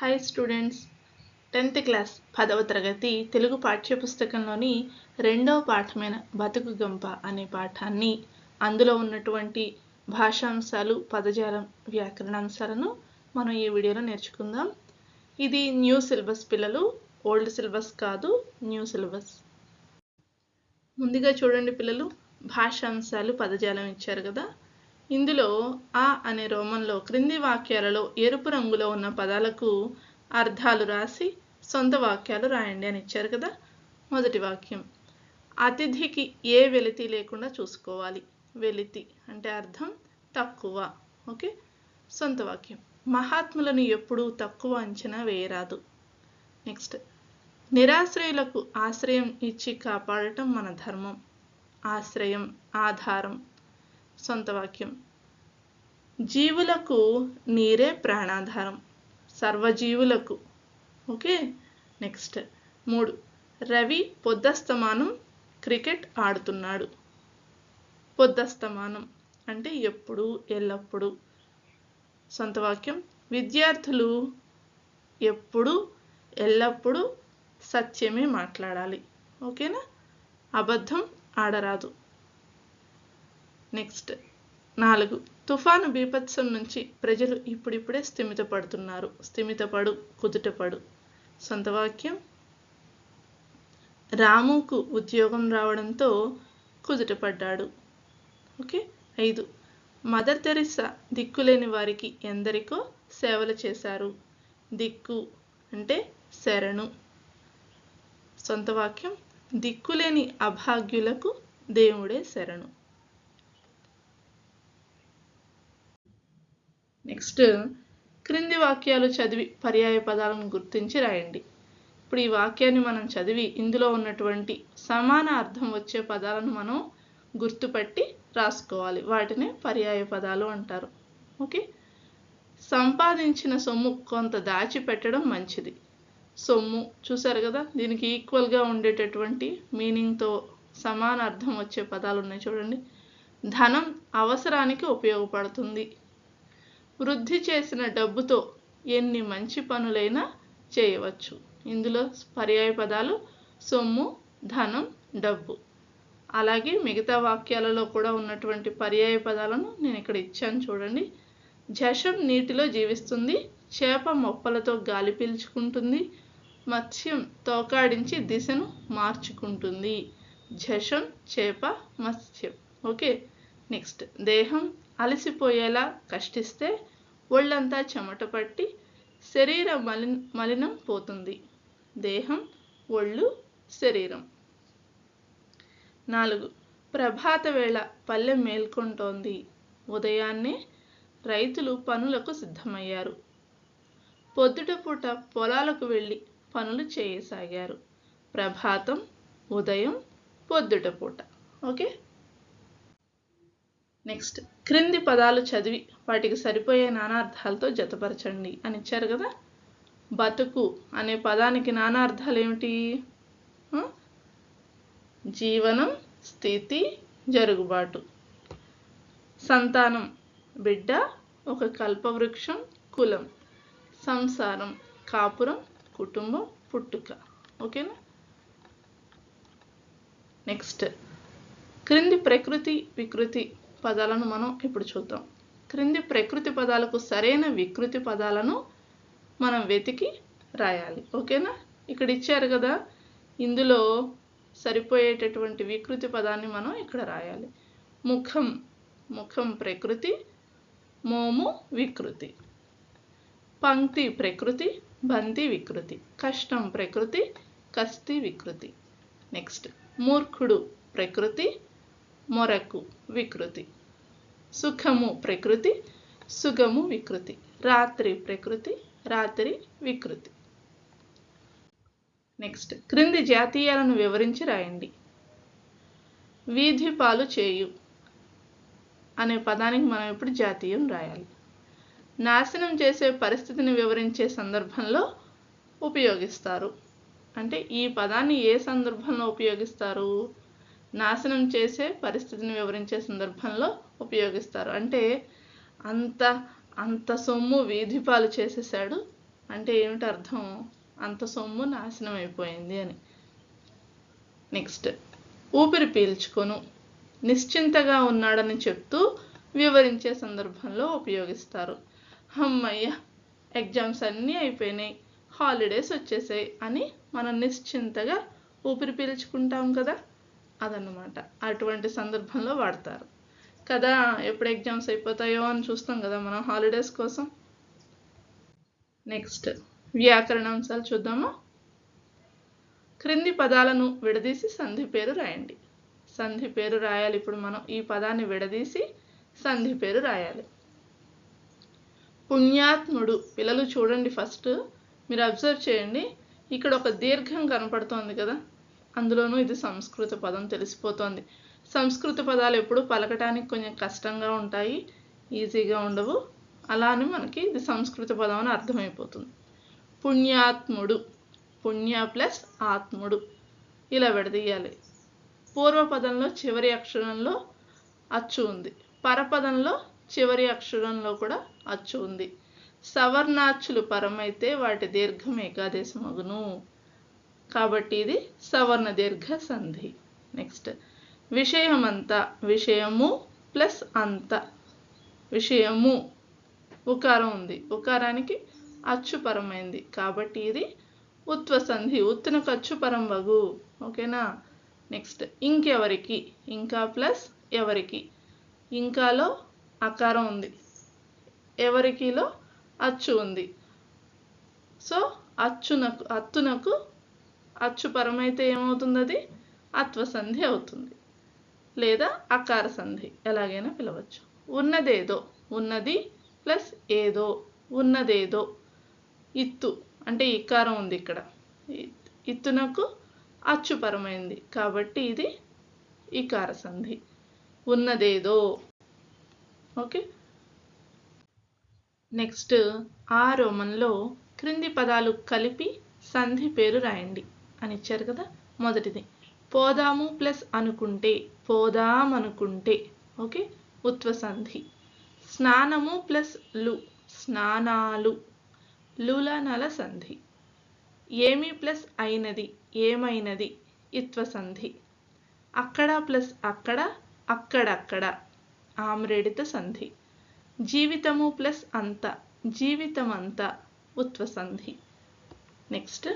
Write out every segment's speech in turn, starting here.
Hi students tenth class పదవ తరగతి తెలుగు పాఠ్యపుస్తకంలోని రెండవ పాఠమైన బతుకు గంప అనే పాఠాన్ని అందులో ఉన్నటువంటి భాషాంశాలు పదజాలం వ్యాకరణాంశాలను మనం ఈ వీడియోలో నేర్చుకుందాం. ఇది న్యూ సిలబస్ పిల్లలు ఓల్డ్ సిలబస్ కాదు న్యూ సిలబస్. ముందుగా చూడండి పిల్లలు భాషాంశాలు పదజాలం ఇచ్చారు కదా. ఇందులో ఆ అనే రోమంలో క్రింది వాక్యాలలో ఎరుపు రంగులో ఉన్న పదాలకు అర్థాలు రాసి సొంత వాక్యాలు రాయండి అని ఇచ్చారు కదా. మొదటి వాక్యం. అతిథికి ఏ వెలితి లేకుండా చూసుకోవాలి. వెలితి అంటే అర్థం తక్కువ. ఓకే? సొంత వాక్యం. మహాత్ములను ఎప్పుడూ తక్కువ అంచనా వేయరాదు. నెక్స్ట్. నిరాశ్రయులకు ఆశ్రయం ఇచ్చి కాపాడటం మన ధర్మం. ఆశ్రయం ఆధారం. సొంత వాక్యం. జీవులకు నీరే ప్రాణాధారం. సర్వజీవులకు. ఓకే? నెక్స్ట్. మూడు. రవి పొద్దస్తమానం క్రికెట్ ఆడుతున్నాడు. పొద్దస్తమానం అంటే ఎప్పుడు ఎల్లప్పుడూ. సొంత వాక్యం. విద్యార్థులు ఎప్పుడు ఎల్లప్పుడూ సత్యమే మాట్లాడాలి. ఓకేనా? అబద్ధం ఆడరాదు. నెక్స్ట్. నాలుగు. తుఫాను బీభత్సం నుంచి ప్రజలు ఇప్పుడిప్పుడే స్థిమితపడుతున్నారు. స్థిమితపడు కుదుటపడు. సొంత వాక్యం. రాముకు ఉద్యోగం రావడంతో కుదుటపడ్డాడు. ఓకే? ఐదు. మదర్ తెరిసా దిక్కులేని వారికి ఎందరికో సేవలు చేశారు. దిక్కు అంటే శరణు. సొంత వాక్యం. దిక్కులేని అభాగ్యులకు దేవుడే శరణు. నెక్స్ట్ క్రింది వాక్యాలు చదివి పర్యాయ పదాలను గుర్తించి రాయండి. ఇప్పుడు ఈ వాక్యాన్ని మనం చదివి ఇందులో ఉన్నటువంటి సమాన అర్థం వచ్చే పదాలను మనం గుర్తుపట్టి రాసుకోవాలి. వాటిని పర్యాయ పదాలు అంటారు. ఓకే సంపాదించిన సొమ్ము కొంత దాచిపెట్టడం మంచిది. సొమ్ము చూసారు కదా? దీనికి ఈక్వల్గా ఉండేటటువంటి మీనింగ్తో సమాన అర్థం వచ్చే పదాలు ఉన్నాయి చూడండి. ధనం అవసరానికి ఉపయోగపడుతుంది. వృద్ధి చేసిన డబ్బుతో ఎన్ని మంచి పనులైనా చేయవచ్చు. ఇందులో పర్యాయ పదాలు సొమ్ము ధనం డబ్బు. అలాగే మిగతా వాక్యాలలో కూడా ఉన్నటువంటి పర్యాయ పదాలను నేను ఇక్కడ ఇచ్చాను చూడండి. జషం నీటిలో జీవిస్తుంది చేప మొప్పలతో గాలి పీల్చుకుంటుంది మత్స్యం తోకాడించి దిశను మార్చుకుంటుంది. జషం చేప మత్స్యం. Okay next. దేహం అలసిపోయేలా కష్టిస్తే ఒళ్ళంతా చెమట పట్టి శరీర మలి మలినం పోతుంది. దేహం ఒళ్ళు శరీరం. నాలుగు. ప్రభాత వేళ పల్లె మేల్కొంటోంది. ఉదయాన్నే రైతులు పనులకు సిద్ధమయ్యారు. పొద్దుట పూట పొలాలకు వెళ్ళి పనులు చేయసాగారు. ప్రభాతం ఉదయం పొద్దుట పూట. ఓకే? నెక్స్ట్ క్రింది పదాలు చదివి వాటికి సరిపోయే నానార్థాలతో జతపరచండి అని ఇచ్చారు కదా? బతుకు అనే పదానికి నానార్థాలు ఏమిటి? జీవనం స్థితి జరుగుబాటు. సంతానం బిడ్డ ఒక కల్పవృక్షం కులం. సంసారం కాపురం కుటుంబం పుట్టుక. ఓకేనా? నెక్స్ట్ క్రింది ప్రకృతి వికృతి పదాలను మనం ఇప్పుడు చూద్దాం. క్రింది ప్రకృతి పదాలకు సరైన వికృతి పదాలను మనం వెతికి రాయాలి. ఓకేనా? ఇక్కడ ఇచ్చారు కదా ఇందులో సరిపోయేటటువంటి వికృతి పదాన్ని మనం ఇక్కడ రాయాలి. ముఖం ముఖం ప్రకృతి మోము వికృతి. పంక్తి ప్రకృతి బంతి వికృతి. కష్టం ప్రకృతి కస్తి వికృతి. నెక్స్ట్ మూర్ఖుడు ప్రకృతి మొరకు వికృతి. సుఖము ప్రకృతి. సుగము వికృతి. రాత్రి ప్రకృతి. రాత్రి వికృతి. నెక్స్ట్ క్రింది జాతీయాలను వివరించి రాయండి. వీధి పాలు చేయు అనే పదానికి మనం ఇప్పుడు జాతీయం రాయాలి. నాశనం చేసే పరిస్థితిని వివరించే సందర్భంలో ఉపయోగిస్తారు. అంటే ఈ పదాన్ని ఏ సందర్భంలో ఉపయోగిస్తారు? నాశనం చేసే పరిస్థితిని వివరించే సందర్భంలో ఉపయోగిస్తారు. అంటే అంత అంత సొమ్ము వీధి పాలు చేసేసాడు అంటే ఏమిటి అర్థం? అంత సొమ్ము నాశనం అయిపోయింది అని. నెక్స్ట్ ఊపిరి పీల్చుకొను. నిశ్చింతగా ఉన్నాడని చెప్తూ వివరించే సందర్భంలో ఉపయోగిస్తారు. అమ్మయ్య ఎగ్జామ్స్ అన్నీ అయిపోయినాయి హాలిడేస్ వచ్చేసాయి అని మనం నిశ్చింతగా ఊపిరి పీల్చుకుంటాం కదా? అదన్నమాట. అటువంటి సందర్భంలో వాడతారు. కదా ఎప్పుడు ఎగ్జామ్స్ అయిపోతాయో అని చూస్తాం కదా మనం హాలిడేస్ కోసం. నెక్స్ట్ వ్యాకరణాంశాలు చూద్దామా? క్రింది పదాలను విడదీసి సంధి పేరు రాయండి. సంధి పేరు రాయాలి. ఇప్పుడు మనం ఈ పదాన్ని విడదీసి సంధి పేరు రాయాలి. పుణ్యాత్ముడు పిల్లలు చూడండి ఫస్ట్. మీరు అబ్జర్వ్ చేయండి. ఇక్కడ ఒక దీర్ఘం కనపడుతోంది కదా. అందులోనూ ఇది సంస్కృత పదం తెలిసిపోతోంది. సంస్కృత పదాలు ఎప్పుడు పలకటానికి కొంచెం కష్టంగా ఉంటాయి ఈజీగా ఉండవు. అలా అని మనకి ఇది సంస్కృత పదం అని అర్థమైపోతుంది. పుణ్యాత్ముడు పుణ్య ప్లస్ ఆత్ముడు. ఇలా విడదీయాలి. పూర్వపదంలో చివరి అక్షరంలో అచ్చు ఉంది. పరపదంలో చివరి అక్షరంలో కూడా అచ్చు ఉంది. సవర్ణాచ్చులు పరమైతే వాటి దీర్ఘం ఏకాదేశమగును కాబట్టి ఇది సవర్ణ దీర్ఘ సంధి. నెక్స్ట్ విషయమంతా విషయము ప్లస్ అంత. విషయము. ఉకారం ఉంది. ఉకారానికి అచ్చుపరమైంది. కాబట్టి ఇది ఉత్వ సంధి ఉత్తునకు అచ్చుపరం వగు. ఓకేనా? నెక్స్ట్ ఇంకెవరికి? ఇంకా ప్లస్ ఎవరికి? ఇంకాలో అకారం ఉంది. ఎవరికిలో? అచ్చు ఉంది. సో అచ్చునకు అత్తునకు అచ్చు పరమైతే ఏమవుతుంది అది అత్వసంధి అవుతుంది. లేదా అకార సంధి ఎలాగైనా పిలవచ్చు. ఉన్నదేదో ఉన్నది ప్లస్ ఏదో ఉన్నదేదో. ఇత్తు అంటే ఇకారం ఉంది ఇక్కడ. ఇత్తునకు అచ్చుపరమైంది. కాబట్టి ఇది ఇకార సంధి ఉన్నదేదో. ఓకే? నెక్స్ట్ ఆ రోమన్లో క్రింది పదాలు కలిపి సంధి పేరు రాయండి. అని ఇచ్చారు కదా మొదటిది. పోదాము ప్లస్ అనుకుంటే పోదాం అనుకుంటే ఓకే? ఉత్వ సంధి స్నానము ప్లస్లు స్నానాలు. లుల నల సంధి. ఏమి ప్లస్ అయినది ఏమైనది? ఇత్వసంధి. అక్కడ ప్లస్ అక్కడ అక్కడక్కడ. ఆమ్రేడిత సంధి. జీవితము ప్లస్ అంత జీవితం ఉత్వసంధి. ఉత్వ సంధి నెక్స్ట్.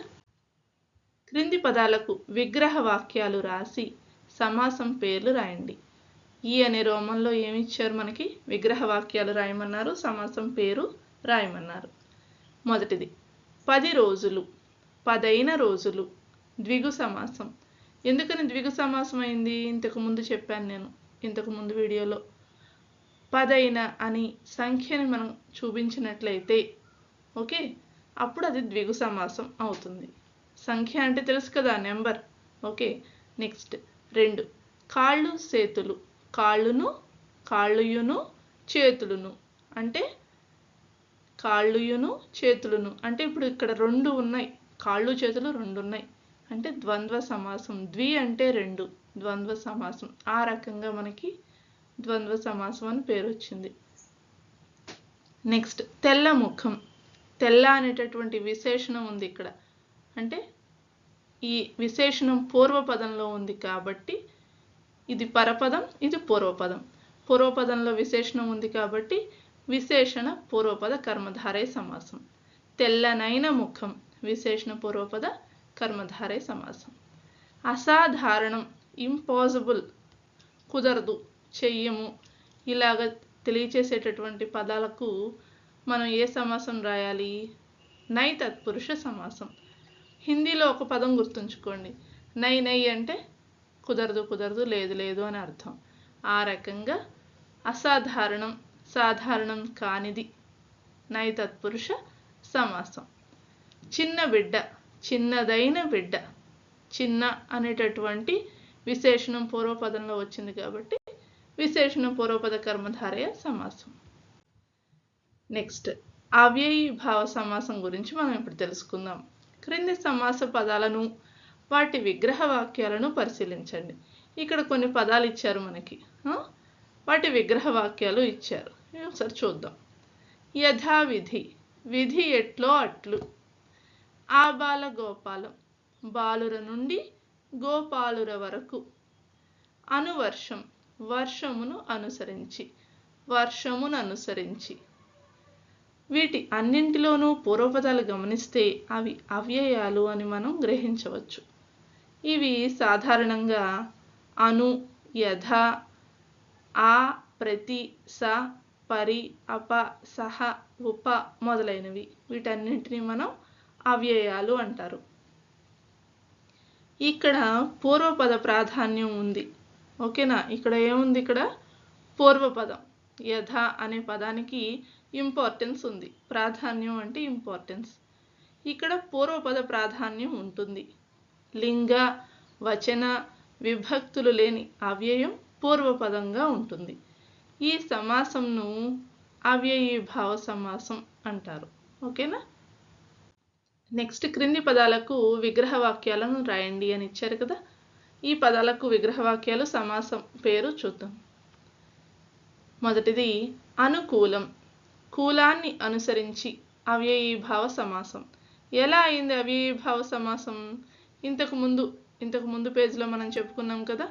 క్రింది పదాలకు విగ్రహ వాక్యాలు రాసి సమాసం పేర్లు రాయండి. ఈ అనే రోమంలో ఏమి ఇచ్చారు మనకి? విగ్రహ వాక్యాలు రాయమన్నారు సమాసం పేరు రాయమన్నారు. మొదటిది పది రోజులు పదైన రోజులు ద్విగు సమాసం. ఎందుకని ద్విగు సమాసం అయింది? ఇంతకుముందు చెప్పాను నేను ఇంతకుముందు వీడియోలో. పదైన అని సంఖ్యని మనం చూపించినట్లయితే ఓకే? అప్పుడు అది ద్విగు సమాసం అవుతుంది. సంఖ్య అంటే తెలుసు కదా నెంబర్. Okay next. రెండు. కాళ్ళు చేతులు. కాళ్ళును కాళ్ళుయును చేతులును. అంటే కాళ్ళుయును చేతులును. అంటే ఇప్పుడు ఇక్కడ రెండు ఉన్నాయి. కాళ్ళు చేతులు రెండు ఉన్నాయి. అంటే ద్వంద్వ సమాసం. ద్వి అంటే రెండు. ద్వంద్వ సమాసం. ఆ రకంగా మనకి ద్వంద్వ సమాసం అని పేరు వచ్చింది. నెక్స్ట్ తెల్ల ముఖం. తెల్ల అనేటటువంటి విశేషణం ఉంది ఇక్కడ. అంటే ఈ విశేషణం పూర్వపదంలో ఉంది కాబట్టి ఇది పరపదం ఇది పూర్వపదం. పూర్వపదంలో విశేషణం ఉంది కాబట్టి విశేషణ పూర్వపద కర్మధారయ సమాసం. తెల్లనైన ముఖం విశేషణ పూర్వపద కర్మధారయ సమాసం. అసాధారణం ఇంపాసిబుల్ కుదరదు చెయ్యము. ఇలాగ తెలియచేసేటటువంటి పదాలకు మనం ఏ సమాసం రాయాలి? నై తత్పురుష సమాసం. హిందీలో ఒక పదం గుర్తుంచుకోండి. నై నై అంటే కుదరదు కుదరదు లేదు లేదు అని అర్థం. ఆ రకంగా అసాధారణం సాధారణం కానిది. నై తత్పురుష సమాసం. చిన్న బిడ్డ చిన్నదైన బిడ్డ చిన్న అనేటటువంటి విశేషణం పూర్వపదంలో వచ్చింది కాబట్టి విశేషణం పూర్వపద కర్మధారయ సమాసం. నెక్స్ట్ అవ్యయీ భావ సమాసం గురించి మనం ఇప్పుడు తెలుసుకుందాం. క్రింది సమాస పదాలను వాటి విగ్రహ వాక్యాలను పరిశీలించండి. ఇక్కడ కొన్ని పదాలు ఇచ్చారు మనకి. వాటి విగ్రహ వాక్యాలు ఇచ్చారు. ఒకసారి చూద్దాం. యథావిధి విధి ఎట్లో అట్లు. ఆ బాల గోపాలం బాలుర నుండి గోపాలుర వరకు. అనువర్షం వర్షమును అనుసరించి వర్షమును అనుసరించి. వీటి అన్నింటిలోనూ పూర్వపదాలు గమనిస్తే అవి అవ్యయాలు అని మనం గ్రహించవచ్చు. ఇవి సాధారణంగా అను యథ ఆ ప్రతి స పరి అప సహ ఉప మొదలైనవి. వీటన్నింటినీ మనం అవ్యయాలు అంటారు. ఇక్కడ పూర్వపద ప్రాధాన్యం ఉంది. ఓకేనా? ఇక్కడ ఏముంది ఇక్కడ? పూర్వపదం. యథ అనే పదానికి ఇంపార్టెన్స్ ఉంది. ప్రాధాన్యం అంటే ఇంపార్టెన్స్ ఇక్కడ పూర్వపద ప్రాధాన్యం ఉంటుంది. లింగ వచన విభక్తులు లేని అవ్యయం పూర్వపదంగా ఉంటుంది. ఈ సమాసంను అవ్యయీభావ సమాసం అంటారు. ఓకేనా? నెక్స్ట్ క్రింది పదాలకు విగ్రహ వాక్యాలను రాయండి అని ఇచ్చారు కదా. ఈ పదాలకు విగ్రహ వాక్యాలు సమాసం పేరు చూద్దాం. మొదటిది అనుకూలం. కూలాన్ని అనుసరించి అవ్యయీభావ సమాసం. ఎలా అయింది అవ్యయీభావ సమాసం? ఇంతకు ముందు ఇంతకు ముందు పేజీలో మనం చెప్పుకున్నాం కదా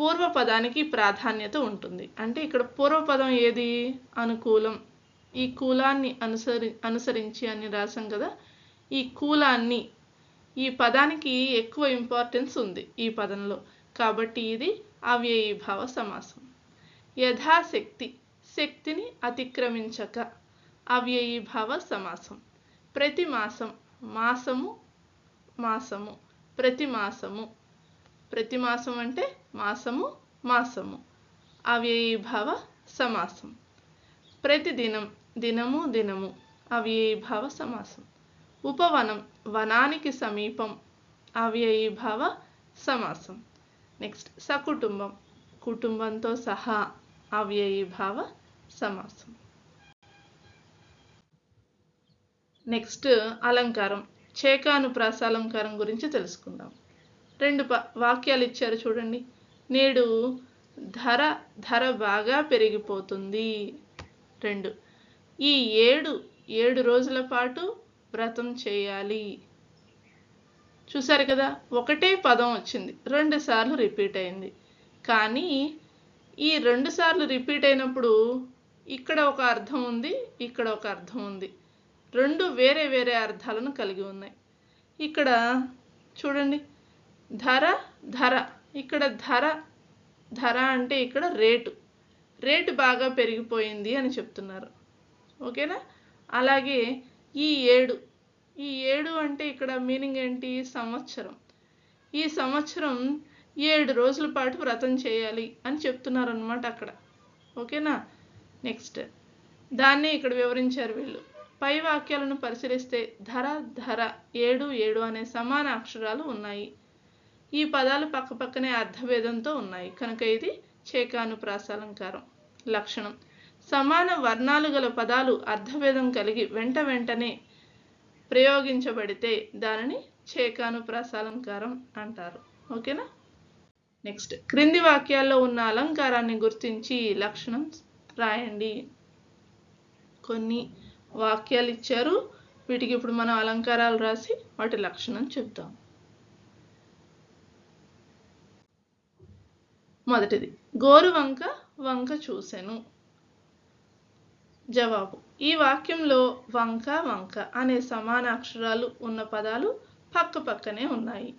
పూర్వపదానికి ప్రాధాన్యత ఉంటుంది. అంటే ఇక్కడ పూర్వపదం ఏది? అనుకూలం. ఈ కూలాన్ని అనుసరి అనుసరించి అని రాసాం కదా ఈ కూలాన్ని ఈ పదానికి ఎక్కువ ఇంపార్టెన్స్ ఉంది ఈ పదంలో. కాబట్టి ఇది అవ్యయీభావ సమాసం. యథాశక్తి. శక్తిని అతిక్రమించక. అవ్యయీభావ సమాసం. ప్రతి మాసం మాసము మాసము ప్రతి మాసము. ప్రతి మాసం అంటే మాసము మాసము. అవ్యయీభావ సమాసం. ప్రతిదినం దినము దినము. అవ్యయీభావ సమాసం. ఉపవనం వనానికి సమీపం. అవ్యయీభావ సమాసం. నెక్స్ట్ సకుటుంబం. కుటుంబంతో సహా అవ్యయీభావ సమాసం. నెక్స్ట్ అలంకారం. చేకానుప్రాస అలంకారం గురించి తెలుసుకుందాం. రెండు ప వాక్యాలు ఇచ్చారు చూడండి. నేడు ధర ధర బాగా పెరిగిపోతుంది. రెండు. ఈ ఏడు ఏడు రోజుల పాటు వ్రతం చేయాలి. చూసారు కదా ఒకటే పదం వచ్చింది. రెండు సార్లు రిపీట్ అయింది. కానీ ఈ రెండు సార్లు రిపీట్ అయినప్పుడు ఇక్కడ ఒక అర్థం ఉంది ఇక్కడ ఒక అర్థం ఉంది. రెండు వేరే వేరే అర్థాలను కలిగి ఉన్నాయి. ఇక్కడ చూడండి ధర ధర. ఇక్కడ ధర ధర అంటే ఇక్కడ రేటు. రేటు బాగా పెరిగిపోయింది అని చెప్తున్నారు. ఓకేనా? అలాగే ఈ ఏడు. ఈ ఏడు అంటే ఇక్కడ మీనింగ్ ఏంటి? సంవత్సరం. ఈ సంవత్సరం ఏడు రోజుల పాటు వ్రతం చేయాలి అని చెప్తున్నారు అనమాట అక్కడ. ఓకేనా? నెక్స్ట్ దాన్నే ఇక్కడ వివరించారు వీళ్ళు. పై వాక్యాలను పరిశీలిస్తే ధర ధర ఏడు ఏడు అనే సమాన అక్షరాలు ఉన్నాయి. ఈ పదాలు పక్కపక్కనే అర్థభేదంతో ఉన్నాయి. కనుక ఇది చేకానుప్రాసాలంకారం. లక్షణం. సమాన వర్ణాలు గల పదాలు అర్థభేదం కలిగి వెంట వెంటనే ప్రయోగించబడితే దానిని చేకానుప్రాసాలంకారం అంటారు. ఓకేనా? నెక్స్ట్ క్రింది వాక్యాల్లో ఉన్న అలంకారాన్ని గుర్తించి లక్షణం రాయండి. కొన్ని వాక్యాలు ఇచ్చారు. వీటికి ఇప్పుడు మనం అలంకారాలు రాసి వాటి లక్షణం చెప్తాం. మొదటిది గోరు వంక వంక చూసెను. జవాబు ఈ వాక్యంలో వంక వంక అనే సమాన అక్షరాలు ఉన్న పదాలు పక్క పక్కనే ఉన్నాయి.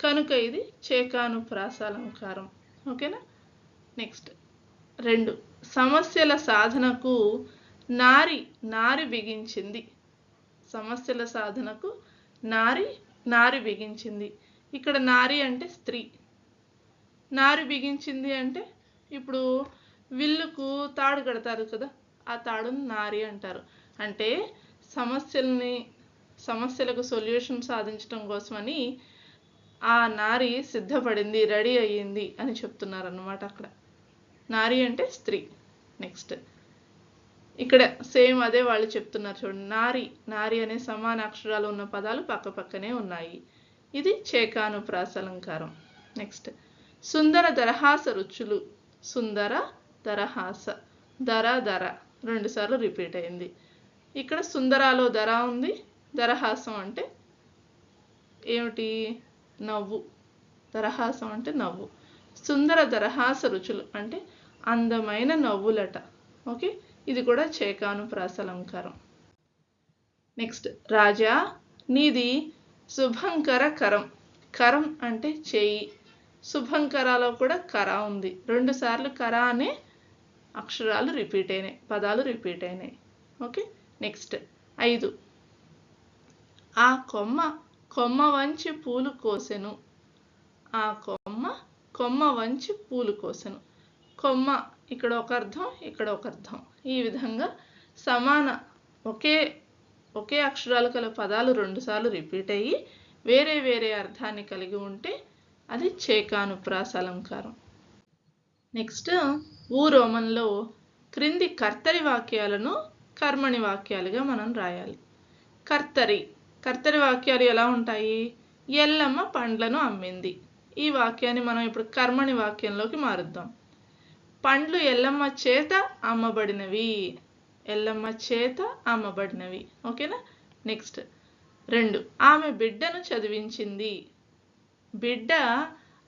కనుక ఇది చేకాను ప్రాసాలంకారం ఓకేనా? నెక్స్ట్ రెండు సమస్యల సాధనకు నారి నారి బిగించింది. సమస్యల సాధనకు నారి నారి బిగించింది. ఇక్కడ నారి అంటే స్త్రీ. నారి బిగించింది అంటే ఇప్పుడు విల్లుకు తాడు కడతారు కదా ఆ తాడును నారి అంటారు. అంటే సమస్యల్ని సమస్యలకు సొల్యూషన్ సాధించడం కోసమని ఆ నారి సిద్ధపడింది రెడీ అయ్యింది అని చెప్తున్నారు అన్నమాట అక్కడ. నారి అంటే స్త్రీ. నెక్స్ట్ ఇక్కడ సేమ్ అదే వాళ్ళు చెప్తున్నారు చూడండి. నారి నారి అనే సమాన అక్షరాలు ఉన్న పదాలు పక్క పక్కనే ఉన్నాయి. ఇది చేకానుప్రాసలంకారం. నెక్స్ట్ సుందర దరహాస రుచులు. సుందర దరహాస. దర దర. రెండుసార్లు రిపీట్ అయింది. ఇక్కడ సుందరాలో ధర ఉంది. దరహాసం అంటే ఏమిటి? నవ్వు. దరహాసం అంటే నవ్వు. సుందర దరహాస రుచులు అంటే అందమైన నవ్వులట. ఓకే? ఇది కూడా చేకాను ప్రాసలంకారం నెక్స్ట్ రాజా నీది శుభంకర కరం. కరం అంటే చేయి. శుభంకరాలో కూడా కర ఉంది. రెండుసార్లు కరా కర అనే అక్షరాలు రిపీట్ అయినాయి. పదాలు రిపీట్ అయినాయి. ఓకే? నెక్స్ట్ ఐదు. ఆ కొమ్మ కొమ్మ వంచి పూలు కోసెను. ఆ కొమ్మ కొమ్మ వంచి పూలు కోసెను. కొమ్మ ఇక్కడ ఒక అర్థం ఇక్కడ ఒక అర్థం. ఈ విధంగా సమాన ఒకే ఒకే అక్షరాలు గల పదాలు రెండుసార్లు రిపీట్ అయ్యి వేరే వేరే అర్థాన్ని కలిగి ఉంటే అది చేకానుప్రాస అలంకారం. నెక్స్ట్ ఊ రోమంలో క్రింది కర్తరి వాక్యాలను కర్మణి వాక్యాలుగా మనం రాయాలి. కర్తరి కర్తరి వాక్యాలు ఎలా ఉంటాయి? ఎల్లమ్మ పండ్లను అమ్మింది. ఈ వాక్యాన్ని మనం ఇప్పుడు కర్మణి వాక్యంలోకి మారుద్దాం. పండ్లు ఎల్లమ్మ చేత అమ్మబడినవి. ఎల్లమ్మ చేత అమ్మబడినవి. ఓకేనా? నెక్స్ట్. రెండు. ఆమె బిడ్డను చదివించింది. బిడ్డ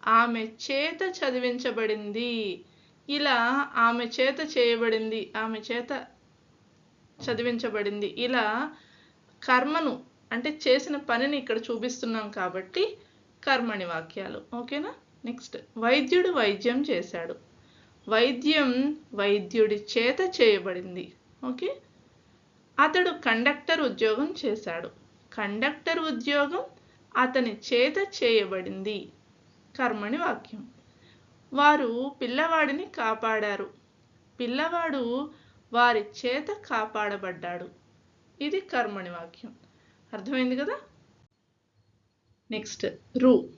ఆమె చేత చదివించబడింది. ఇలా ఆమె చేత చేయబడింది. ఆమె చేత చదివించబడింది. ఇలా కర్మను అంటే చేసిన పనిని ఇక్కడ చూపిస్తున్నాం కాబట్టి కర్మణి వాక్యాలు. ఓకేనా? నెక్స్ట్. వైద్యుడు వైద్యం చేశాడు. వైద్యం వైద్యుడి చేత చేయబడింది. ఓకే? అతడు కండక్టర్ ఉద్యోగం చేశాడు. కండక్టర్ ఉద్యోగం అతని చేత చేయబడింది. కర్మణి వాక్యం. వారు పిల్లవాడిని కాపాడారు. పిల్లవాడు వారి చేత కాపాడబడ్డాడు. ఇది కర్మణి వాక్యం. అర్థమైంది కదా? నెక్స్ట్ రూ.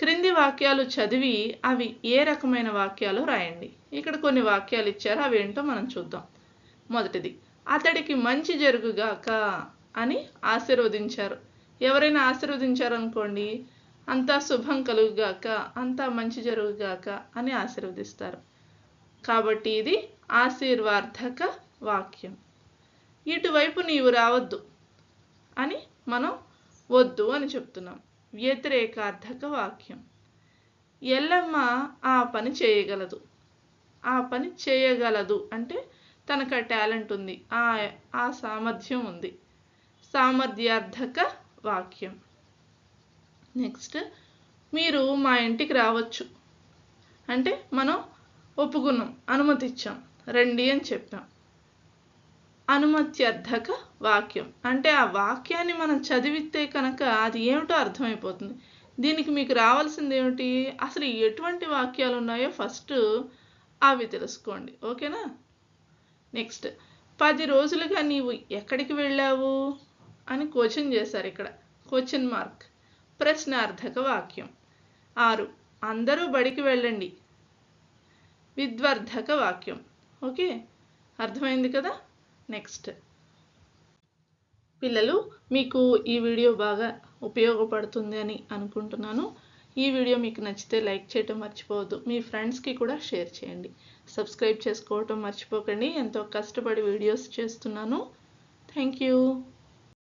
క్రింది వాక్యాలు చదివి అవి ఏ రకమైన వాక్యాలు రాయండి. ఇక్కడ కొన్ని వాక్యాలు ఇచ్చారు అవి ఏంటో మనం చూద్దాం. మొదటిది అతడికి మంచి జరుగుగాక అని ఆశీర్వదించారు. ఎవరైనా ఆశీర్వదించారనుకోండి అంతా శుభం కలుగుగాక అంతా మంచి జరుగుగాక అని ఆశీర్వదిస్తారు. కాబట్టి ఇది ఆశీర్వార్థక వాక్యం. ఇటువైపు నీవు రావద్దు అని మనం వద్దు అని చెప్తున్నాం. వ్యతిరేకార్థక వాక్యం. ఎల్లమ్మ ఆ పని చేయగలదు. ఆ పని చేయగలదు అంటే తనకు ఆ టాలెంట్ ఉంది. ఆ ఆ సామర్థ్యం ఉంది. సామర్థ్యార్థక వాక్యం. నెక్స్ట్ మీరు మా ఇంటికి రావచ్చు. అంటే మనం ఒప్పుకున్నాం అనుమతిచ్చాం. రండి అని చెప్పాం. అనుమత్యర్థక వాక్యం. అంటే ఆ వాక్యాన్ని మనం చదివితే కనుక అది ఏమిటో అర్థమైపోతుంది. దీనికి మీకు రావాల్సింది ఏమిటి? అసలు ఎటువంటి వాక్యాలు ఉన్నాయో ఫస్ట్ అవి తెలుసుకోండి. ఓకేనా? నెక్స్ట్. పది రోజులుగా నీవు ఎక్కడికి వెళ్ళావు అని క్వశ్చన్ చేశారు ఇక్కడ. Question mark. ప్రశ్నార్థక వాక్యం. ఆరు. అందరూ బడికి వెళ్ళండి. విద్వర్ధక వాక్యం. ఓకే? అర్థమైంది కదా? నెక్స్ట్ పిల్లలు మీకు ఈ వీడియో బాగా ఉపయోగపడుతుంది అని అనుకుంటున్నాను. ఈ వీడియో మీకు నచ్చితే లైక్ చేయటం మర్చిపోవద్దు. మీ ఫ్రెండ్స్కి కూడా షేర్ చేయండి. సబ్స్క్రైబ్ చేసుకోవటం మర్చిపోకండి. ఎంతో కష్టపడి వీడియోస్ చేస్తున్నాను. Thank you.